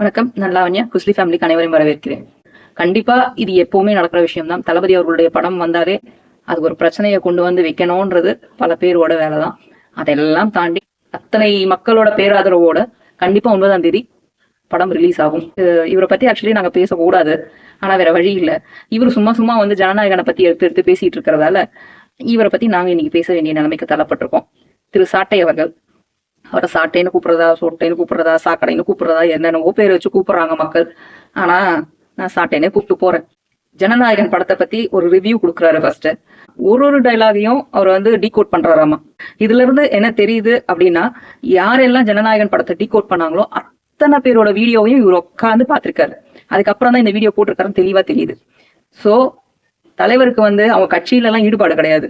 வணக்கம். நான் லாவண்யா. குஸ்லி ஃபேமிலிக்கு அனைவரையும் வரவேற்கிறேன். கண்டிப்பா இது எப்பவுமே நடக்கிற விஷயம் தான் தளபதி அவர்களுடைய படம் வந்தாலே அது ஒரு பிரச்சனையை கொண்டு வந்து வைக்கணும்ன்றது பல பேரோட வேலை தான் அதெல்லாம் தாண்டி அத்தனை மக்களோட பேராதரவோட கண்டிப்பா ஒன்பதாம் தேதி படம் ரிலீஸ் ஆகும். இவரை பத்தி ஆக்சுவலி நாங்க பேசக்கூடாது. ஆனா வேற வழி இல்ல. இவர் சும்மா சும்மா வந்து ஜனநாயகனை பத்தி எடுத்து எடுத்து பேசிட்டு இருக்கிறதால இவரை பத்தி நாங்க இன்னைக்கு பேச வேண்டிய நிலைமைக்கு தள்ளப்பட்டிருக்கோம். திரு சாட்டை அவர்கள் அவரை சாட்டைன்னு கூப்பிடுறதா சொட்டைன்னு கூப்பிடுறதா சாக்கடைன்னு கூப்பிடுறதா என்னென்னவோ பேர் வச்சு கூப்பிடுறாங்க மக்கள். ஆனா நான் சாட்டைனே கூப்பிட்டு போறேன். ஜனநாயகன் படத்தை பத்தி ஒரு ரிவ்யூ கொடுக்குறாரு ஃபர்ஸ்ட் ஒரு ஒரு டைலாகையும் அவர் வந்து டீகோட் பண்றாராமா. இதுல இருந்து என்ன தெரியுது அப்படின்னா யாரெல்லாம் ஜனநாயகன் படத்தை டீகோட் பண்ணாங்களோ அத்தனை பேரோட வீடியோவையும் இவர் உட்காந்து பார்த்திருக்காரு. அதுக்கப்புறம் தான் இந்த வீடியோ போட்டிருக்காருன்னு தெளிவா தெரியுது. சோ தலைவருக்கு வந்து அவங்க கட்சியில எல்லாம் ஈடுபாடு கிடையாது.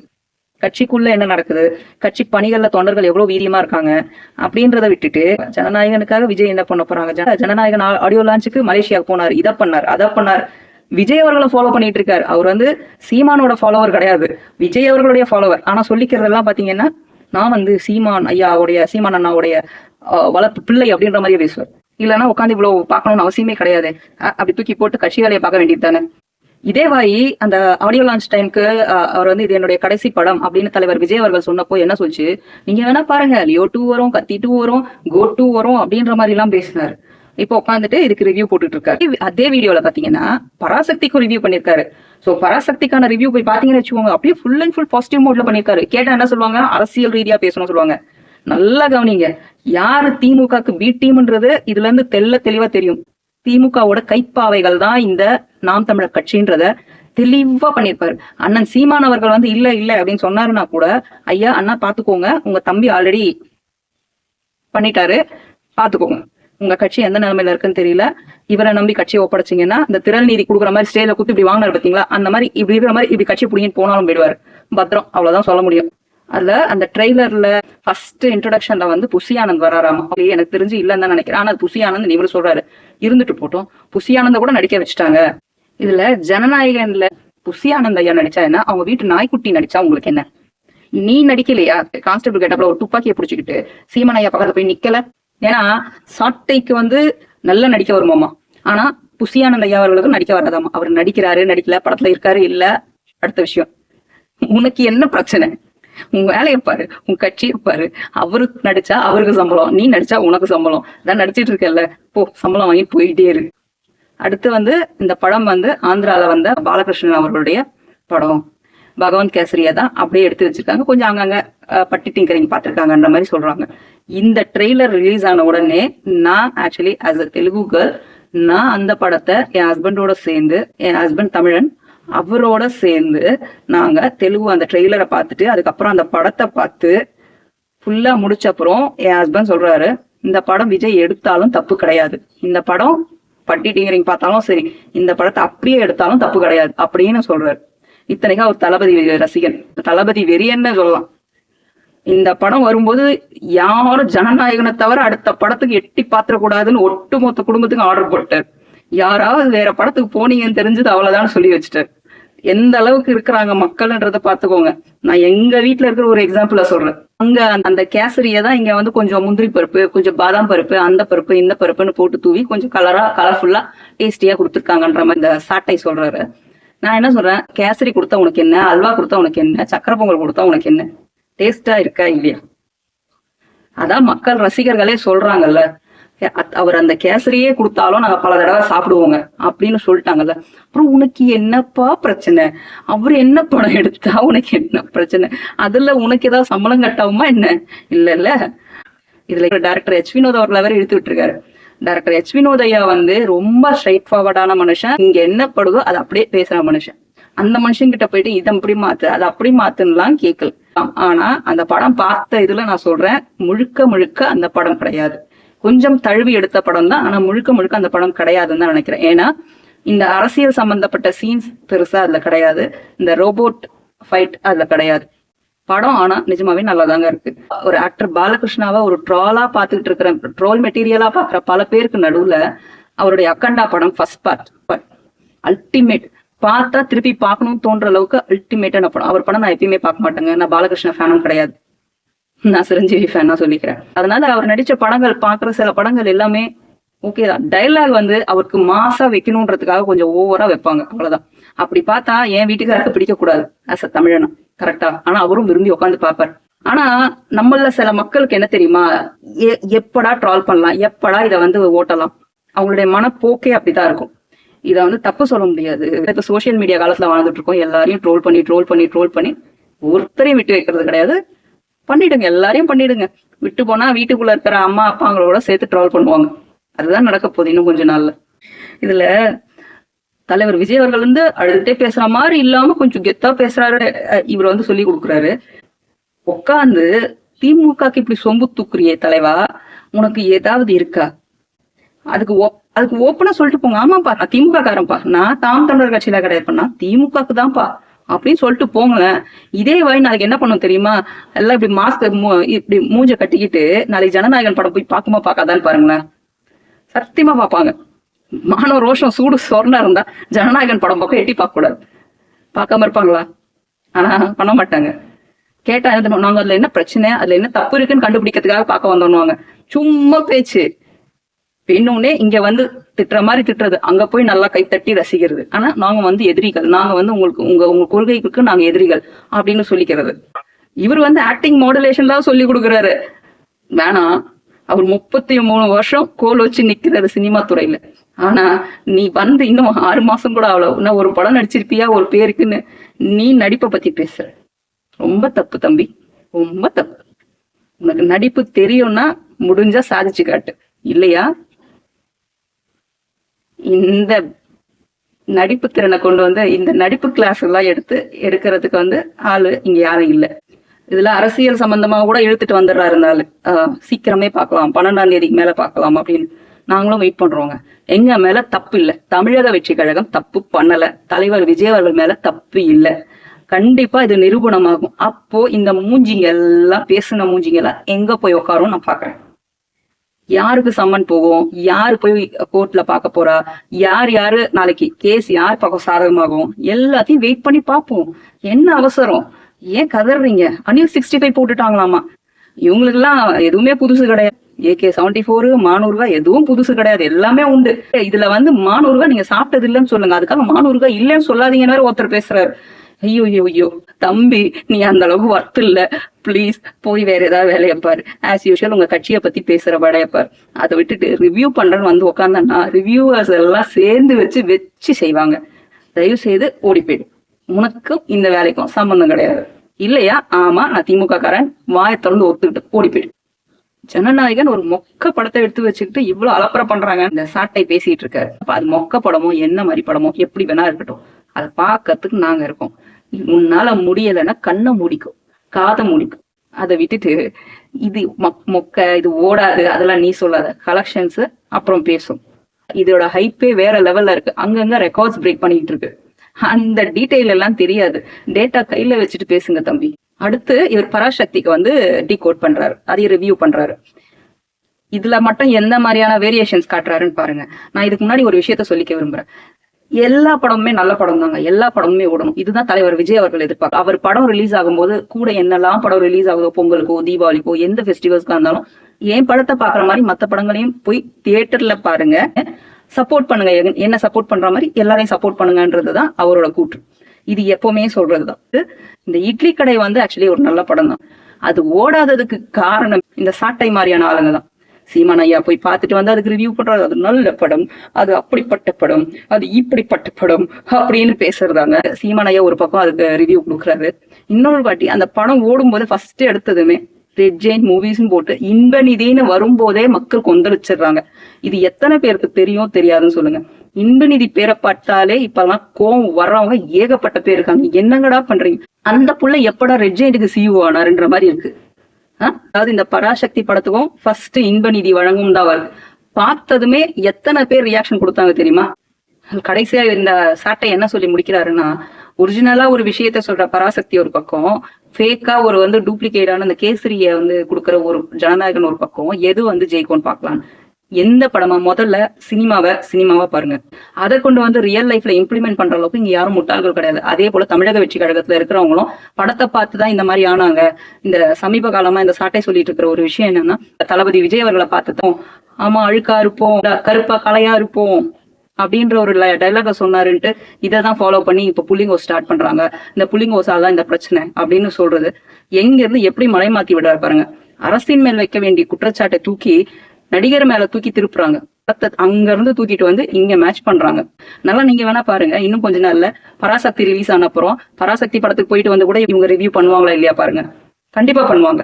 கட்சிக்குள்ள என்ன நடக்குது? கட்சி பணிகள்ல தொண்டர்கள் எவ்வளவு வீரியமா இருக்காங்க? அப்படின்றத விட்டுட்டு ஜனநாயகனுக்காக விஜய் என்ன பண்ண போறாங்க? ஜனநாயகன் ஆடியோ லான்ச்சுக்கு மலேசியாவுக்கு போனார். இதை பண்ணார் அதை பண்ணார். விஜய் அவர்களை ஃபாலோ பண்ணிட்டு இருக்காரு. அவர் வந்து சீமானோட ஃபாலோவர் கிடையாது. விஜய் அவர்களுடைய ஃபாலோவர் ஆனா சொல்லிக்கிறதெல்லாம் பாத்தீங்கன்னா நான் வந்து சீமான் ஐயாவுடைய சீமான் அண்ணாவுடைய அஹ், வளர்ப்பு பிள்ளை அப்படின்ற மாதிரி பேசுவார். இல்லைன்னா உட்காந்து இவ்வளவு பார்க்கணும்னு அவசியமே கிடையாது. அப்படி தூக்கி போட்டு கட்சி வேலையை பார்க்க வேண்டியது தானே? இதேவாயி அந்த ஆடியோ லான்ச் டைம்க்கு அவர் வந்து இது என்னுடைய கடைசி படம் அப்படின்னு தலைவர் விஜய் அவர்கள் சொன்னப்போ என்ன சொல்லிச்சு? நீங்க வேணா பாருங்க லியோ டூ வரும் கத்தி டூ வரும் கோ டூ வரும் அப்படின்ற மாதிரி எல்லாம் பேசினாரு. இப்போ உட்காந்துட்டு இதுக்கு ரிவ்யூ போட்டுட்டு இருக்காரு அதே வீடியோல பாத்தீங்கன்னா பராசக்திக்கும் ரிவ்யூ பண்ணிருக்காரு சோ பராசக்திக்கான ரிவ்யூ போய் பாத்தீங்கன்னு வச்சுக்கோங்க அப்படியே ஃபுல் அண்ட் ஃபுல் பாசிட்டிவ் மோட்ல பண்ணிருக்காரு கேட்டா என்ன சொல்லுவாங்க? அரசியல் ரீதியா பேசணும் சொல்லுவாங்க. நல்லா கவனிங்க. யாரு திமுகக்கு பி டீம்ன்றது இதுல இருந்து தெல்ல தெளிவா தெரியும். திமுகவோட கைப்பாவைகள் தான் இந்த நாம் தமிழர் கட்சின்றத தெளிவா பண்ணிருப்பாரு அண்ணன் சீமான் அவர்கள் வந்து இல்ல இல்ல அப்படின்னு சொன்னாருன்னா கூட ஐயா அண்ணா பாத்துக்கோங்க. உங்க தம்பி ஆல்ரெடி பண்ணிட்டாரு. பாத்துக்கோங்க. உங்க கட்சி எந்த நிலைமையில இருக்குன்னு தெரியல. இவரை நம்பி கட்சியை ஒப்படைச்சீங்கன்னா இந்த திரள் நீதி கொடுக்குற மாதிரி ஸ்டேஜ்ல குத்து இப்படி வாங்கினாரு பாத்தீங்களா? அந்த மாதிரி இப்படி இருக்கிற மாதிரி இப்படி கட்சி பிடிங்கிட்டு போனாலும் போயிடுவாரு. பத்திரம். அவ்வளவுதான் சொல்ல முடியும். அதுல அந்த ட்ரெய்லர்ல ஃபர்ஸ்ட் இன்ட்ரோடக்ஷன்ல வந்து புசி ஆனந்த் வராராமா எனக்கு தெரிஞ்சு இல்லைன்னு தான் நினைக்கிறேன். ஆனா அது புசி ஆனந்த் இவரு சொல்றாரு. இருந்துட்டு போட்டோம். புசி ஆனந்த கூட நடிக்க வச்சுட்டாங்க. இதுல ஜனநாயகன்ல புசி ஐயா நடிச்சா என்ன? அவங்க வீட்டு நாய்க்குட்டி நடிச்சா உங்களுக்கு என்ன? நீ நடிக்கலையா? கான்ஸ்டபிள் கேட்டப்பல ஒரு துப்பாக்கியை பிடிச்சிக்கிட்டு சீமன் ஐயா பக்கத்துல போய் நிக்கல. ஏன்னா சாட்டைக்கு வந்து நல்லா நடிக்க வருமாமா ஆனா புசியானந்த ஐயா அவர்களுக்கு நடிக்க வராதாமா அவர் நடிக்கிறாரு நடிக்கல படத்துல இருக்காரு இல்ல. அடுத்த விஷயம். உனக்கு என்ன பிரச்சனை? உன் வேலையை பாரு உன் கட்சியை பாரு. அவரு நடிச்சா அவருக்கு சம்பளம் நீ நடிச்சா உனக்கு சம்பளம். தான் நடிச்சிட்டு இருக்கல போ சம்பளம் வாங்கி போயிட்டே இரு. அடுத்து வந்து இந்த படம் வந்து ஆந்திரால வந்த பாலகிருஷ்ணன் அவர்களுடைய படம். பகவந்த் கேசரியா தான் அப்படியே எடுத்து வச்சிருக்காங்க. கொஞ்சம் அங்கங்க பட்டி டிங்கரிங் பார்த்துருக்காங்கன்ற மாதிரி சொல்றாங்க. இந்த ட்ரெய்லர் ரிலீஸ் ஆன உடனே நான் actually as a Telugu girl நான் அந்த படத்தை என் ஹஸ்பண்டோட சேர்ந்து என் ஹஸ்பண்ட் தமிழன் அவரோட சேர்ந்து நாங்க தெலுங்கு அந்த ட்ரெய்லரை பார்த்துட்டு அதுக்கப்புறம் அந்த படத்தை பார்த்து ஃபுல்லா முடிச்ச அப்புறம் என் ஹஸ்பண்ட் சொல்றாரு இந்த படம் விஜய் எடுத்தாலும் தப்பு கிடையாது. இந்த படம் பட்டி டிங்கரிங் பார்த்தாலும் சரி இந்த படத்தை அப்படியே எடுத்தாலும் தப்பு கிடையாது அப்படின்னு சொல்றாரு. இத்தனைக்கும் அவர் தளபதி ரசிகன். தளபதி வெறியன்னு சொல்லலாம். இந்த படம் வரும்போது யாரும் ஜனநாயகனை தவிர அடுத்த படத்துக்கு எட்டி பாத்திரக்கூடாதுன்னு ஒட்டுமொத்த குடும்பத்துக்கும் ஆர்டர் போட்டார். யாராவது வேற படத்துக்கு போனீங்கன்னு தெரிஞ்சது அவ்வளவுதான் சொல்லி வச்சுட்டார் எந்த அளவுக்கு இருக்கிறாங்க மக்கள்ன்றத பாத்துக்கோங்க நான் எங்க வீட்டுல இருக்கிற ஒரு எக்ஸாம்பிள சொல்றேன். அங்க அந்த கேசரிய தான் இங்க வந்து கொஞ்சம் முந்திரி பருப்பு கொஞ்சம் பாதாம் பருப்பு அந்த பருப்பு இந்த பருப்புன்னு போட்டு தூவி கொஞ்சம் கலரா கலர்ஃபுல்லா டேஸ்டியா கொடுத்துருக்காங்கன்ற மாதிரி இந்த சாட்டை சொல்றாரு. நான் என்ன சொல்றேன்? கேசரி கொடுத்தா உனக்கு என்ன? அல்வா கொடுத்தா உனக்கு என்ன? சக்கரை பொங்கல் கொடுத்தா உனக்கு என்ன? டேஸ்டா இருக்கா இல்லையா? அதான் மக்கள் ரசிகர்களே சொல்றாங்கல்ல அவர் அந்த கேசரியே கொடுத்தாலும் நாங்க பல தடவை சாப்பிடுவோங்க அப்படின்னு சொல்லிட்டாங்கல்ல. அப்புறம் உனக்கு என்னப்பா பிரச்சனை? அவர் என்ன படம் எடுத்தா உனக்கு என்ன பிரச்சனை? அதுல உனக்கு ஏதாவது சம்பளம் கட்டாவுமா என்ன? இல்ல இல்ல. இதுல டேரக்டர் எச் வினோத் அவர்களை வேற இழுத்து விட்டுருக்காரு. டேரக்டர் எச் வினோத் ஐயா வந்து ரொம்ப ஸ்ட்ரைட் ஃபார்வர்டான மனுஷன். இங்க என்ன படுதோ அதை அப்படியே பேசுற மனுஷன். அந்த மனுஷன் கிட்ட போயிட்டு இதை அப்படி மாத்து அதை அப்படி மாத்துன்னுலாம் கேட்கல. ஆனா அந்த படம் பார்த்த இதுல நான் சொல்றேன் முழுக்க முழுக்க அந்த படம் கிடையாது. கொஞ்சம் தழுவி எடுத்த படம் தான். ஆனா முழுக்க முழுக்க அந்த படம் கிடையாதுன்னு தான் நினைக்கிறேன். ஏன்னா இந்த அரசியல் சம்பந்தப்பட்ட சீன்ஸ் பெருசா அதுல கிடையாது. இந்த ரோபோட் ஃபைட் அதுல கிடையாது. படம் ஆனா நிஜமாவே நல்லாதாங்க இருக்கு. ஒரு ஆக்டர் பாலகிருஷ்ணாவை ஒரு ட்ராலா பாத்துக்கிட்டு இருக்கிற ட்ரோல் மெட்டீரியலா பாக்குற பல பேருக்கு நடுவுல அவருடைய அக்கண்டா படம் ஃபர்ஸ்ட் பார்ட் அல்டிமேட் பார்த்தா திருப்பி பார்க்கணும்னு தோன்ற அளவுக்கு அல்டிமேட்டான படம். அவர் படம் நான் எப்பயுமே பார்க்க மாட்டேங்க. நான் பாலகிருஷ்ண ஃபேனும் கிடையாது. நான் சிரஞ்சீவி ஃபேனா சொல்லிக்கிறேன். அதனால அவர் நடிச்ச படங்கள் பாக்குற சில படங்கள் எல்லாமே ஓகே தான். டைலாக் வந்து அவருக்கு மாசா வைக்கணுன்றதுக்காக கொஞ்சம் ஓவரா வைப்பாங்க. அவ்வளவுதான். அப்படி பார்த்தா என் வீட்டுக்காரருக்கு பிடிக்க கூடாது அஸ் அ தமிழனா கரெக்டா ஆனா அவரும் விரும்பி உட்காந்து பார்ப்பார். ஆனா நம்மள சில மக்களுக்கு என்ன தெரியுமா? எ- எப்படா ட்ரால் பண்ணலாம்? எப்படா இதை வந்து ஓட்டலாம்? அவங்களுடைய மனப்போக்கே அப்படிதான் இருக்கும். இதை வந்து தப்பு சொல்ல முடியாது. இப்ப சோஷியல் மீடியா காலத்துல வாழ்ந்துட்டு இருக்கோம். எல்லாரையும் ட்ரோல் பண்ணி ட்ரோல் பண்ணி ட்ரோல் பண்ணி ஒருத்தரையும் விட்டு வைக்கிறது கிடையாது. பண்ணிடுங்க எல்லாரையும் பண்ணிடுங்க. விட்டு போனா வீட்டுக்குள்ள இருக்கிற அம்மா அப்பாங்களோட சேர்த்து ட்ராவல் பண்ணுவாங்க. அதுதான் நடக்க போகுது இன்னும் கொஞ்ச நாள்ல. இதுல தலைவர் விஜய் அவர்கள் வந்து அழுதுட்டே பேசுற மாதிரி இல்லாம கொஞ்சம் கெத்தா பேசுறாரு. அஹ் இவர் வந்து சொல்லி கொடுக்குறாரு. உட்காந்து திமுகக்கு இப்படி சொம்பு தூக்குறியே தலைவா உனக்கு ஏதாவது இருக்கா? அதுக்கு அதுக்கு ஓப்பனா சொல்லிட்டு போங்க. ஆமாப்பா நான் திமுக காரன்ப்பா நான் தாம் தமிழர் கட்சியில கிடையாதுப்பா. நான் திமுகக்கு தான்ப்பா அப்படின்னு சொல்லிட்டு போங்களேன். இதே வழி நாளைக்கு என்ன பண்ணும் தெரியுமா? எல்லாம் இப்படி மாஸ்க் இப்படி மூஞ்ச கட்டிக்கிட்டு நாளைக்கு ஜனநாயகன் படம் போய் பார்க்குமா பார்க்காதான்னு பாருங்களேன். சத்தியமா பார்ப்பாங்க. மானவ ரோஷம் சூடு சொர்ணா இருந்தா ஜனநாயகன் படம் பக்கம் எட்டி பார்க்க கூடாது பார்க்காம இருப்பாங்களா? ஆனா பண்ண மாட்டாங்க. கேட்டா என்ன நாங்க அதுல என்ன பிரச்சனை அதுல என்ன தப்பு இருக்குன்னு கண்டுபிடிக்கிறதுக்காக பார்க்க வந்தோம்னுவாங்க. சும்மா பேச்சு. இன்னொன்னே இங்க வந்து திட்டுற மாதிரி திட்டுறது. அங்க போய் நல்லா கை தட்டி ரசிக்கிறது. ஆனா நாங்க வந்து எதிரிகள். நாங்க வந்து உங்களுக்கு உங்க உங்க கொள்கைக்கு நாங்க எதிரிகள் அப்படின்னு சொல்லிக்கிறது. இவர் வந்து ஆக்டிங் மாடுலேஷன் தான் சொல்லி கொடுக்குறாரு. வேணாம் அவர் முப்பத்தி மூணு வருஷம் கோல் வச்சு நிக்கிறாரு சினிமா துறையில. ஆனா நீ வந்து இன்னும் ஆறு மாசம் கூட அவ்வளவு நான் ஒரு படம் நடிச்சிருப்பியா ஒரு பேருக்குன்னு? நீ நடிப்பை பத்தி பேசுற ரொம்ப தப்பு தம்பி. ரொம்ப தப்பு. உனக்கு நடிப்பு தெரியும்னா முடிஞ்சா சாதிச்சு காட்டு. இல்லையா? இந்த நடிப்பு திறனை கொண்டு வந்து இந்த நடிப்பு கிளாஸ் எல்லாம் எடுத்து எடுக்கிறதுக்கு வந்து ஆளு இங்க யாரும் இல்லை. இதுல அரசியல் சம்பந்தமா கூட இழுத்துட்டு வந்துடுறாரு இருந்தாலு சீக்கிரமே பார்க்கலாம். பன்னெண்டாம் தேதிக்கு மேல பார்க்கலாம் அப்படின்னு நாங்களும் வெயிட் பண்றோங்க. எங்க மேல தப்பு இல்லை. தமிழக வெற்றி கழகம் தப்பு பண்ணல. தலைவர் விஜய் அவர்கள் மேல தப்பு இல்லை. கண்டிப்பா இது நிரூபணமாகும். அப்போ இந்த மூஞ்சிங்க எல்லாம் பேசின மூஞ்சிங்க எல்லாம் எங்க போய் உட்காரும் நான் பாக்குறேன். யாருக்கு சம்மன் போகும்? யாரு போய் கோர்ட்ல பார்க்க போறா? யார் யாரு? நாளைக்கு கேஸ் யார் பக்கம் சாதகமாகும்? எல்லாத்தையும் வெயிட் பண்ணி பார்ப்போம். என்ன அவசரம்? ஏன் கதறீங்க? அனில் சிக்ஸ்டி ஃபைவ் போட்டுட்டாங்களாமா? இவங்களுக்கெல்லாம் எதுவுமே புதுசு கிடையாது. ஏகே செவன்டி ஃபோரு மானூறுவா எதுவும் புதுசு கிடையாது. எல்லாமே உண்டு. இதுல வந்து மானூறுவா நீங்க சாப்பிட்டது இல்லைன்னு சொல்லுங்க. அதுக்காக மானூறுவா இல்லைன்னு சொல்லாதீங்கன்னு ஒருத்தர் பேசுறாரு. ஐயோ ஐயோ ஐயோ. தம்பி நீ அந்த அளவுக்கு ஒர்த் இல்ல. ப்ளீஸ் போய் வேற ஏதாவது வேலையை பாரு. ஆஸ் யூஷுவல் உங்க கட்சியை பத்தி பேசுற வேலையை பாரு. அதை விட்டுட்டு ரிவ்யூ பண்றேன்னு வந்து உட்காந்தா ரிவ்யூவர்ஸ் எல்லாம் சேர்ந்து வச்சு வச்சு செய்வாங்க. தயவு செய்து ஓடி போயிடு. உனக்கும் இந்த வேலைக்கும் சம்பந்தம் கிடையாது. இல்லையா? ஆமா நான் திமுக காரன் வாயை திறந்து ஒத்துக்கிட்டு ஓடி போயிடு. ஜனநாயகன் ஒரு மொக்க படத்தை எடுத்து வச்சுக்கிட்டு இவ்வளவு அலப்பறை பண்றாங்க. இந்த சாட்டை பேசிட்டு இருக்காரு. அப்ப அது மொக்க படமோ என்ன மாதிரி படமோ எப்படி வேணா இருக்கட்டும். அதை பார்க்கறதுக்கு நாங்க இருக்கோம். உன்னால முடியலைன்னா கண்ணை முடிக்கும் காதை முடிக்கும் அதை விட்டுட்டு இது மொக்- மொக்க இது ஓடாது அதெல்லாம் நீ சொல்லாத. கலெக்ஷன்ஸ் அப்புறம் பேசும். இதோட ஹைப்பே வேற லெவல்ல இருக்கு. அங்கங்க ரெக்கார்ட்ஸ் பிரேக் பண்ணிட்டு இருக்கு. அந்த டீட்டெயில் எல்லாம் தெரியாது. டேட்டா கையில வச்சுட்டு பேசுங்க தம்பி. அடுத்து இவர் பராசக்திக்கு வந்து கோட் பண்றாரு. அதையும் ரிவ்யூ பண்றாரு. இதுல மட்டும் எந்த மாதிரியான வேரியேஷன்ஸ் காட்டுறாருன்னு பாருங்க. நான் இதுக்கு முன்னாடி ஒரு விஷயத்த சொல்லிக்க விரும்புறேன். எல்லா படமுமே நல்ல படம் தாங்க எல்லா படமுமே ஓடணும். இதுதான் தலைவர் விஜய் அவர்கள் எதிர்பார்க்க அவர் படம் ரிலீஸ் ஆகும்போது கூட என்னெல்லாம் படம் ரிலீஸ் ஆகுதோ பொங்கலுக்கோ தீபாவளிக்கோ எந்த ஃபெஸ்டிவல்ஸ்க்கா இருந்தாலும் என் படத்தை பாக்குற மாதிரி மத்த படங்களையும் போய் தியேட்டர்ல பாருங்க. சப்போர்ட் பண்ணுங்க. என்ன சப்போர்ட் பண்ற மாதிரி எல்லாரையும் சப்போர்ட் பண்ணுங்கன்றதுதான் அவரோட கூற்று. இது எப்பவுமே சொல்றதுதான். இந்த இட்லி கடை வந்து ஆக்சுவலி ஒரு நல்ல படம் தான் அது ஓடாததுக்கு காரணம் இந்த சாட்டை மாதிரியான ஆளுங்க தான் சீமான் ஐயா போய் பார்த்துட்டு வந்து அதுக்கு ரிவ்யூ பண்றாரு. அது நல்ல படம். அது அப்படிப்பட்ட படம். அது இப்படிப்பட்ட படம் அப்படின்னு பேசுறதாங்க. சீமான் ஐயா ஒரு பக்கம் அதுக்கு ரிவ்யூ கொடுக்குறாரு. இன்னொரு வாட்டி அந்த படம் ஓடும்போது ஃபர்ஸ்ட் எடுத்ததுமே ரெட் ஜெயின் மூவிஸ்னு போட்டு இன்ப நிதின்னு வரும்போதே மக்கள் கொந்தளிச்சிடுறாங்க. இது எத்தனை பேருக்கு தெரியும் தெரியாதுன்னு சொல்லுங்க. இன்ப நிதி பேரை பட்டாலே இப்பெல்லாம் கோவம் வர்றவங்க ஏகப்பட்ட பேர் இருக்காங்க. என்னங்கடா பண்றீங்க? அந்த புள்ள எப்படா ரெட் ஜெயின்ட்டுக்கு சிஇஓ ஆனாருன்ற மாதிரி இருக்கு. அதாவது இந்த பராசக்தி படத்துக்கும் ஃபர்ஸ்ட் இன்ப நிதி வழங்கும் தான் வருது பார்த்ததுமே எத்தனை பேர் ரியாக்ஷன் கொடுத்தாங்க தெரியுமா? கடைசியா இந்த சாட்டை என்ன சொல்லி முடிக்கிறாருன்னா ஒரிஜினலா ஒரு விஷயத்த சொல்ற பராசக்தி ஒரு பக்கம் ஃபேக்கா ஒரு வந்து டூப்ளிகேட்டான அந்த கேசரிய வந்து கொடுக்குற ஒரு ஜனநாயகன் ஒரு பக்கம் எது வந்து ஜெயிக்கும்னு பாக்கலாம் எந்த படமா முதல்ல சினிமாவை சினிமாவா பாருங்க. அதை கொண்டு வந்து ரியல் லைஃப்ல இம்ப்ளிமெண்ட் பண்ற அளவுக்கு இங்க யாரும் முட்டாள்கள் கிடையாது. அதே போல தமிழக வெற்றி கழகத்துல இருக்கிறவங்களும் படத்தை பார்த்து தான் இந்த மாதிரி ஆனாங்க. இந்த சமீப காலமா இந்த சாட்டை சொல்லிட்டு இருக்கிற ஒரு விஷயம் என்னன்னா தளபதி விஜய் அவர்களை பார்த்துட்டோம் ஆமா அழுக்கா இருப்போம் கருப்பா கலையா இருப்போம் அப்படின்ற ஒரு டைலாக சொன்னாருன்ட்டு இதை தான் ஃபாலோ பண்ணி இப்போ புள்ளிங்கோ ஸ்டார்ட் பண்றாங்க. இந்த புள்ளிங்கோசால் தான் இந்த பிரச்சனை அப்படின்னு சொல்றது. எங்க இருந்து எப்படி மலை மாத்தி விடுறாரு பாருங்க. அரசின் மேல் வைக்க வேண்டிய குற்றச்சாட்டை தூக்கி நடிகர் மேல தூக்கி திருப்புறாங்க. அங்க இருந்து தூக்கிட்டு வந்து இங்க மேட்ச் பண்றாங்க. நல்லா நீங்க வேணா பாருங்க. இன்னும் கொஞ்ச நாள்ல பராசக்தி ரிலீஸ் ஆன அப்புறம் பராசக்தி படத்துக்கு போயிட்டு வந்து கூட இவங்க ரிவ்யூ பண்ணுவாங்களா இல்லையா பாருங்க. கண்டிப்பா பண்ணுவாங்க.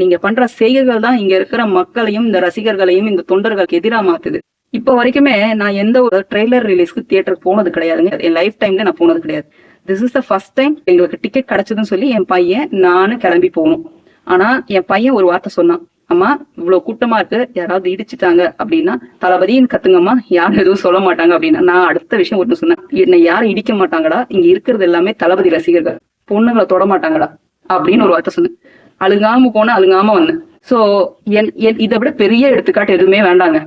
நீங்க பண்ற செய்கைகள் தான் இங்க இருக்கிற மக்களையும் இந்த ரசிகர்களையும் இந்த தொண்டர்களுக்கு எதிரா மாத்துது. இப்போ வரைக்குமே நான் எந்த ஒரு ட்ரெய்லர் ரிலீஸ்க்கு தியேட்டருக்கு போனது கிடையாதுங்க. என் லைஃப் டைம்ல நான் போனது கிடையாது. This is the first time எங்களுக்கு டிக்கெட் கிடைச்சதுன்னு சொல்லி என் பையன் நானும் கிளம்பி போகணும் ஆனா என் பையன் ஒரு வார்த்தை சொன்னான். அம்மா இவ்வளவு கூட்டமா இருக்கு யாராவது இடிச்சிட்டாங்க அப்படின்னா தளபதியின் கத்துங்கம்மா யாரும் எதுவும் சொல்ல மாட்டாங்க அப்படின்னா நான் அடுத்த விஷயம் ஒன்று சொன்னேன் என்னை யாரும் இடிக்க மாட்டாங்கடா இங்க இருக்கிறது எல்லாமே தளபதி ரசிகர்கள் பொண்ணுங்களை தொட மாட்டாங்கடா அப்படின்னு ஒரு வார்த்தை சொன்னேன். அழுங்காம போன அழுங்காம வந்தேன். சோ என் என் இதை விட பெரிய எடுத்துக்காட்டு எதுவுமே வேண்டாங்க.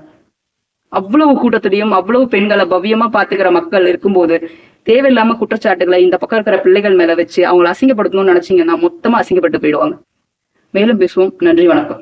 அவ்வளவு கூட்டத்திலையும் அவ்வளவு பெண்களை பவ்யமா பாத்துக்கிற மக்கள் இருக்கும்போது தேவையில்லாம குற்றச்சாட்டுகளை இந்த பக்கம் இருக்கிற பிள்ளைகள் மேல வச்சு அவங்களை அசிங்கப்படுத்தணும்னு நினைச்சீங்கன்னா மொத்தமா அசிங்கப்பட்டு போயிடுவாங்க. மேலும் பேசுவோம். நன்றி வணக்கம்.